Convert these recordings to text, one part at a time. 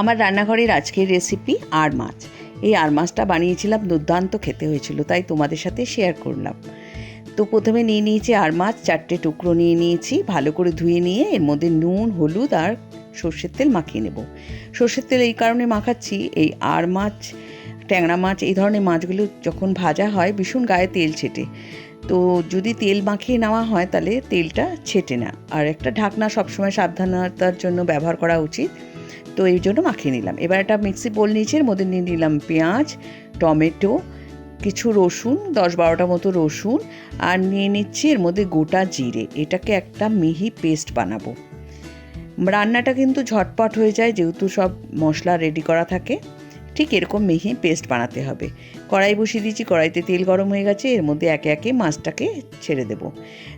আমার রান্নাঘরের আজকের রেসিপি আর মাছ। এই আর মাছটা বানিয়েছিলাম, দুর্দান্ত খেতে হয়েছিল, তাই তোমাদের সাথে শেয়ার করলাম। তো প্রথমে নিয়ে নিয়েছি আর মাছ, চারটে টুকরো নিয়ে নিয়েছি, ভালো করে ধুয়ে নিয়ে এর মধ্যে নুন, হলুদ আর সর্ষের তেল মাখিয়ে নেব। সর্ষের তেল এই কারণে মাখাচ্ছি, এই আর মাছ, ট্যাংরা মাছ, এই ধরনের মাছগুলো যখন ভাজা হয়, ভীষণ গায়ে তেল ছেটে। তো যদি তেল মাখিয়ে নেওয়া হয়, তাহলে তেলটা ছেটে না। আর একটা ঢাকনা সবসময় সাবধানতার জন্য ব্যবহার করা উচিত। তো এই জন্য মাখিয়ে নিলাম। এবার একটা মিক্সি বোল নিয়েছি, এর মধ্যে নিয়ে নিলাম পেঁয়াজ, টমেটো, কিছু রসুন, দশ বারোটা মতো রসুন, আর নিয়ে নিচ্ছি এর মধ্যে গোটা জিরে। এটাকে একটা মিহি পেস্ট বানাবো। রান্নাটা কিন্তু ঝটপট হয়ে যায়, যেহেতু সব মশলা রেডি করা থাকে। ঠিক এরকম মিহি পেস্ট বানাতে হবে। কড়াই বসিয়ে দিয়েছি, কড়াইতে তেল গরম হয়ে গেছে, এর মধ্যে একে একে মাছটাকে ছেড়ে দেব।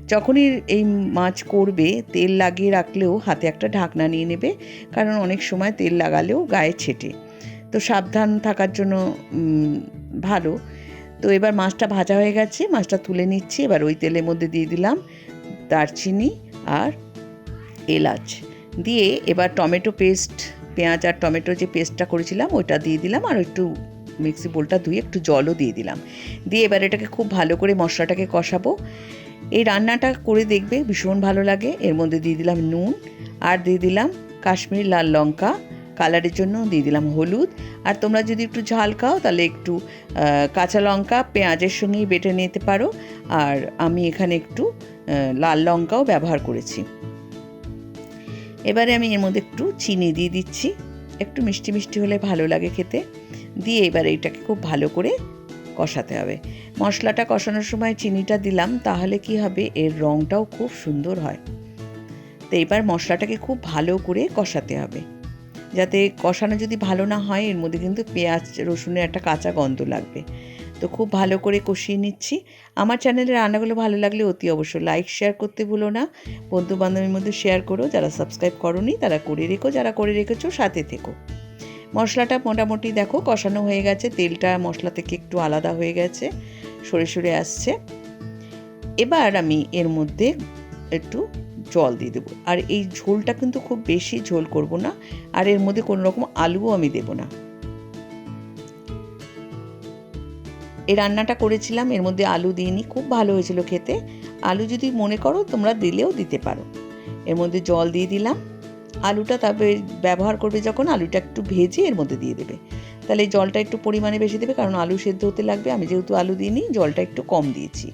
যখনই এই মাছ করবে, তেল লাগিয়ে রাখলেও হাতে একটা ঢাকনা নিয়ে নেবে, কারণ অনেক সময় তেল লাগালেও গায়ে ছেটে। তো সাবধান থাকার জন্য ভালো। তো এবার মাছটা ভাজা হয়ে গেছে, মাছটা তুলে নিচ্ছি। এবার ওই তেলের মধ্যে দিয়ে দিলাম দারচিনি আর এলাচ। দিয়ে এবার টমেটো পেস্ট পেঁয়াজ আর টমেটো যে পেস্টটা করেছিলাম, ওইটা দিয়ে দিলাম আর একটু মিক্সি বোলটা ধুয়ে একটু জলও দিয়ে দিলাম। দিয়ে এবার এটাকে খুব ভালো করে মশলাটাকে কষাবো। এই রান্নাটা করে দেখবে, ভীষণ ভালো লাগে। এর মধ্যে দিয়ে দিলাম নুন আর দিয়ে দিলাম কাশ্মীরি লাল লঙ্কা। কালারের জন্য দিয়ে দিলাম হলুদ। আর তোমরা যদি একটু ঝাল খাও, তাহলে একটু কাঁচা লঙ্কা পেঁয়াজের সঙ্গেই বেটে নিতে পারো। আর আমি এখানে একটু লাল লঙ্কাও ব্যবহার করেছি। এবারে আমি এর মধ্যে একটু চিনি দিয়ে দিচ্ছি। একটু মিষ্টি মিষ্টি হলে ভালো লাগে খেতে। দিয়ে এবার এইটাকে খুব ভালো করে কষাতে হবে। মশলাটা কষানোর সময় চিনিটা দিলাম, তাহলে কি হবে? এর রঙটাও খুব সুন্দর হয়। তো এবার মশলাটাকে খুব ভালো করে কষাতে হবে। যাতে কষানো যদি ভালো না হয়, এর মধ্যে কিন্তু পেঁয়াজ, রসুনের একটা কাঁচা গন্ধ লাগবে। তো খুব ভালো করে কষিয়ে নিচ্ছি। আমার চ্যানেলের রান্নাগুলো ভালো লাগলে অতি অবশ্যই লাইক শেয়ার করতে ভুলো না। বন্ধু বান্ধবের মধ্যে শেয়ার করো, যারা সাবস্ক্রাইব করনি তারা করে রেখো, যারা করে রেখেছো সাথে থেকো। মশলাটা মোটামুটি দেখো কষানো হয়ে গেছে, তেলটা মশলা থেকে একটু আলাদা হয়ে গেছে, সরে সরে আসছে। এবার আমি এর মধ্যে একটু জল দিয়ে দেবো। আর এই ঝোলটা কিন্তু খুব বেশি ঝোল করব না, আর এর মধ্যে কোনো রকম আলুও আমি দেবো না। এই রান্নাটা করেছিলাম, এর মধ্যে আলু দিইনি, খুব ভালো হয়েছিল খেতে। আলু যদি মনে করো, তোমরা দিলেও দিতে পারো। এর মধ্যে জল দিয়ে দিলাম। আলুটা তারপরে ব্যবহার করবে যখন, আলুটা একটু ভেজে এর মধ্যে দিয়ে দেবে। তাহলে জলটা একটু পরিমাণে বেশি দেবে, কারণ আলু সেদ্ধ হতে লাগবে। আমি যেহেতু আলু দিইনি, জলটা একটু কম দিয়েছি।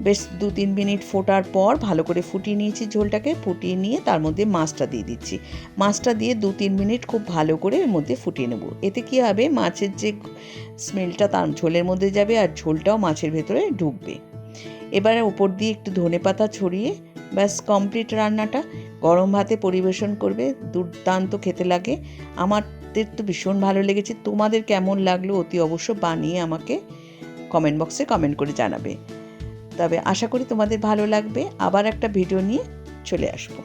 বেশ দু তিন মিনিট ফোটার পর ভালো করে ফুটিয়ে নিয়েছি ঝোলটাকে, ফুটিয়ে নিয়ে তার মধ্যে মাছটা দিয়ে দিচ্ছি। মাছটা দিয়ে দু তিন মিনিট খুব ভালো করে এর মধ্যে ফুটিয়ে নেব। এতে কী হবে? মাছের যে স্মেলটা তার ঝোলের মধ্যে যাবে আর ঝোলটাও মাছের ভেতরে ঢুকবে। এবারে ওপর দিয়ে একটু ধনে পাতা ছড়িয়ে ব্যাস কমপ্লিট রান্নাটা। গরম ভাতে পরিবেশন করবে, দুর্দান্ত খেতে লাগে। আমাদের তো ভীষণ ভালো লেগেছে। তোমাদের কেমন লাগল অতি অবশ্য বানিয়ে আমাকে কমেন্ট বক্সে কমেন্ট করে জানাবে। তবে আশা করি তোমাদের ভালো লাগবে। আবার একটা ভিডিও নিয়ে চলে আসব।